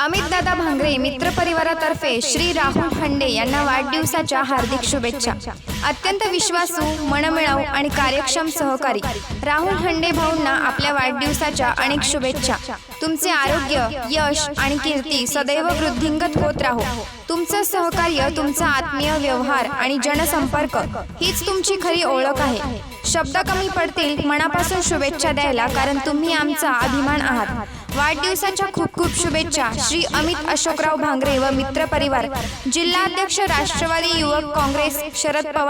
अमित दादा भांगरे मित्र परिवारातर्फे श्री राहुल हंडे यांना वाढदिवसाच्या हार्दिक शुभेच्छा. अत्यंत विश्वासू मनमिळाऊ आणि कार्यक्षम सहकारी. राहुल हंडे भाऊंना आपल्या वाढदिवसाच्या अनेक शुभेच्छा. तुमचे आरोग्य यश आणि कीर्ती सदैव वृद्धिंगत होत राहो. तुमचं सहकार्य तुमचा आत्मीय व्यवहार आणि जनसंपर्क हीच तुमची खरी ओळख आहे. शब्द कमी पडतील मनापासून शुभेच्छा द्यायला कारण तुम्ही आमचा अभिमान आहात. वाढदिवसाच्या खूप खूप शुभेच्छा. श्री अमित अशोकराव भांगरे व मित्र परिवार जिल्हाध्यक्ष राष्ट्रवादी युवक काँग्रेस शरद पवार